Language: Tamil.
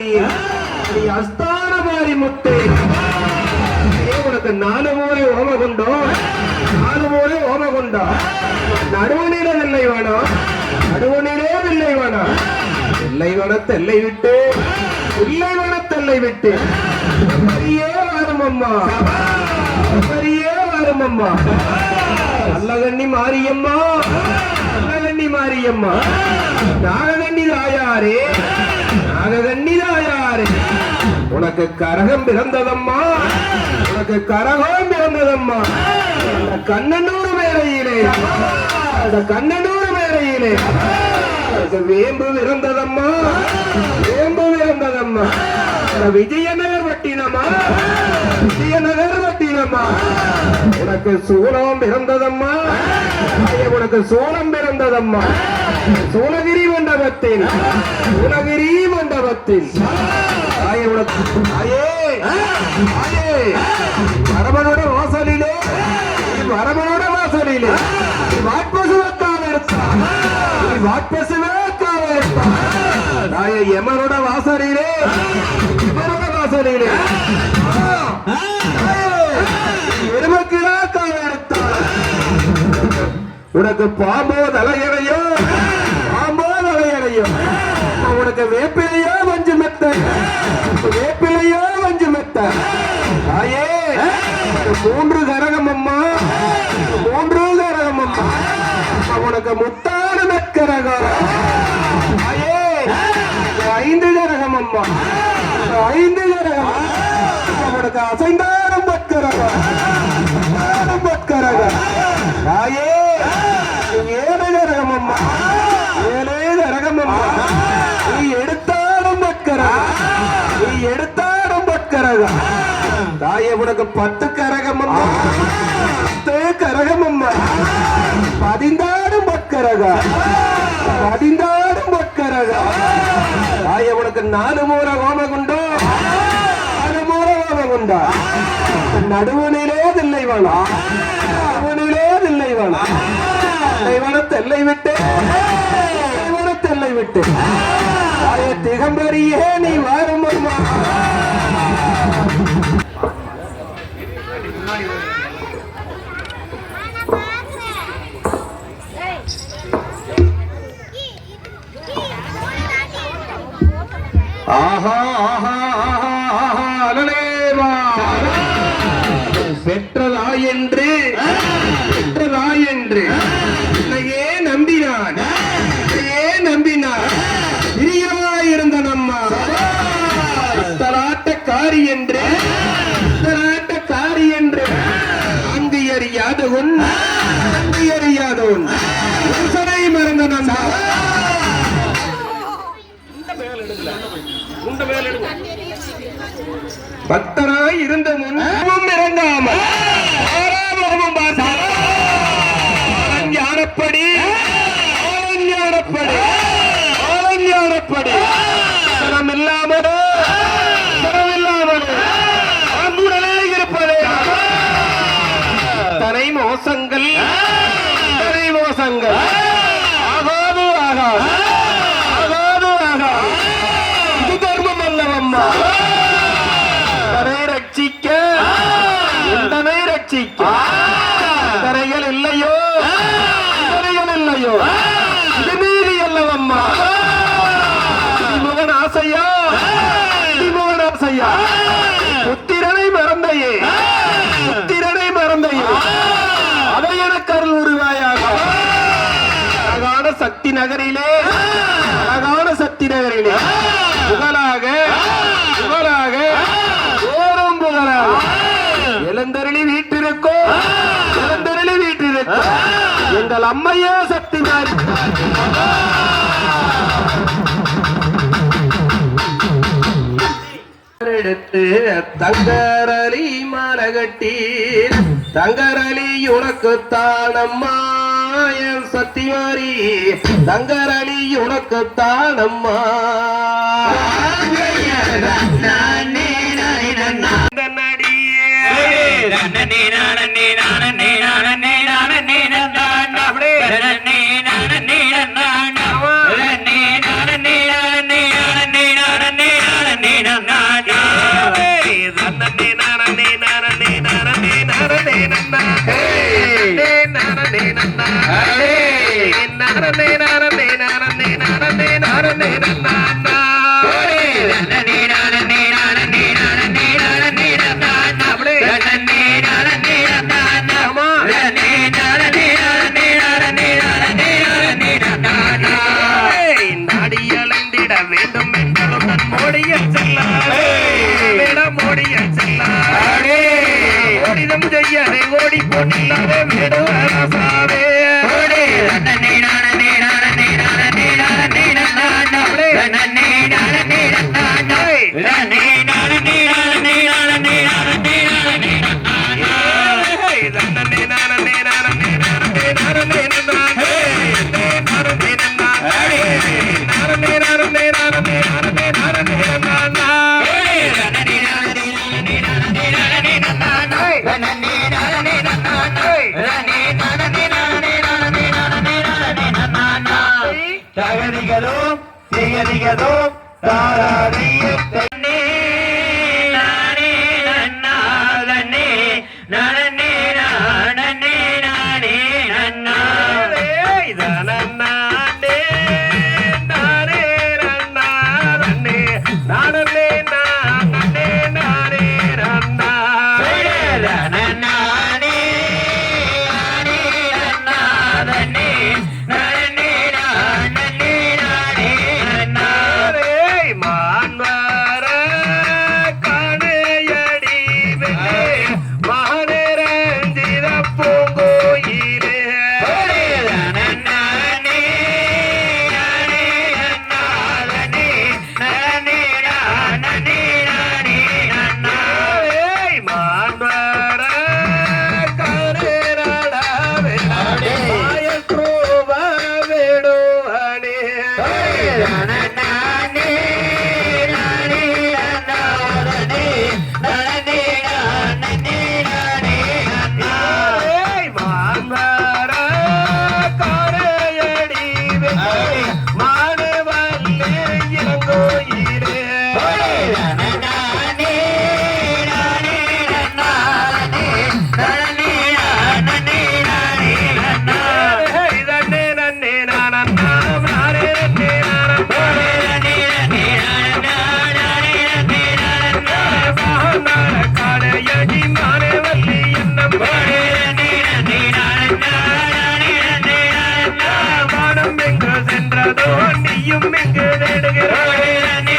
நீ அஸ்தான மாறி முத்து. ஏ, உனக்கு நாலு மூலை ஓமகுண்டம் நாலு மூலை ஓமகுண்டம் நடுவனிட வெள்ளை வேணும் நடுவனிலே வெள்ளை வேணும் வெள்ளை வன தெல்லை விட்டு. இல்லை விட்டு. வரும் அம்மா. வரும் அம்மா. மாரியம்மா. மாரியம்மா. நாககண்ணி தாயாரே நாககண்ணி தாயாரே உனக்கு கரகம் பிறந்ததம்மா. உனக்கு கரகம் பிறந்ததம்மா. கண்ணனூர் மேலையிலே அந்த கண்ணனூர் மேலையிலே வேம்பு பிறந்ததம்மா வேம்பு பிறந்ததம்மா அந்த வட்டினமா விஜயநகர் உனக்கு சூலம் பிறந்ததம்மா? உனக்கு சோளம் பிறந்ததம்மா? சோழகிரி மண்டபத்தில். சோழகிரி மண்டபத்தில். ஆயே உனக்கு ஆயே ஆயே. அரமனோட வாசலிலே அரமனோட வாசலிலே. வாட்பசுவக்காக இருப்பா. வாட்பசுவக்காக இருப்பான் ஆயே எமனோட வாசலிலே. இருப்பா உனக்கு பாம்போ தலையணையோ? பாம்போ தலையணையோ? உனக்கு வேப்பிலையோ வஞ்சு மெத்த. வேப்பிலையோ வஞ்சு மெத்த. ஆயே மூன்று கரகம் அம்மா. மூன்று கரகம் அம்மா. உனக்கு முத்தான நற்கரகம் ஆயே ஐந்து கரகம் அம்மா. ஐந்து கரகம் உனக்கு அசைந்தாடும் பட்கரகம் தாயே ஏழு கரகம் அம்மா. ஏழே கரகம் அம்மா. நீ எடுத்தாலும் பட்கரகம் நீ எடுத்தாலும் பட்கரகம் தாயே உனக்கு பத்து கரகம் அம்மா. பத்து கரகம் அம்மா. பதிந்தாடும் பட்கரகம் பதிந்தாடும் பட்கரகம் தாயே உனக்கு நாலு மூல ஹோமகுண்டோ? நாலு மூல நடுவனிலே தில்லை வேணாம் நடுவனிலே தில்லை வேணாம் தெல்லை விட்டு. தெல்லை விட்டு. திகம்பரியே நீ வாரும் என்று பெற்றதாய் என்று உன்னையே நம்பினான். உன்னையே நம்பினான். பிரியமாயிருந்த நம்மா தலாட்டக்காரி என்று தலாட்டக்காரி என்று அங்கு அறியாத உன் அங்கு அறியாத உன் புருஷனை மறந்த நம்மா பக்தராய் இருந்த முன்பும் இறங்காமல் ஞானப்படி ஞானப்படி சனம் இல்லாமலோ சனம் இல்லாமலோ அன்புடனே இருப்பதே. தனை மோசங்கள் தனை மோசங்கள். ஆகாது ஆகாது. ஆகாது ஆகாது. இது தர்மம் அல்லவம்மா. தரை ரட்சிக்க மீறி அல்லவம்மா முகன் ஆசையா? முகன் ஆசையா? புத்திரனை மறந்தையே? புத்திரனை மறந்தையே? அதை எனக்கு அருள் உருவாயாக. அழகான சக்தி நகரிலே அழகான சக்தி நகரிலே. புகழாக புகழாக ஓரும் புகழாக. இளந்தருளி வீட்டிருக்கோ இளந்தருளி வீட்டிருக்கோ எங்கள் அம்மையா சக்தி எடுத்து தங்கரலி மாலகட்டி தங்கரலி உனக்கு தானம்மா என் சத்திமாரி தங்கரலி உனக்கு தானம்மா இந்த நடியே வேண்டும் என்றாலும் தன் மோடியில் செய்யவே ஓடி கொண்டவே விடுவரசாவே ஓடி దిగదు దిగ దిగదు తారా దిగ. நீயும் எங்கு தேடுகிறாய்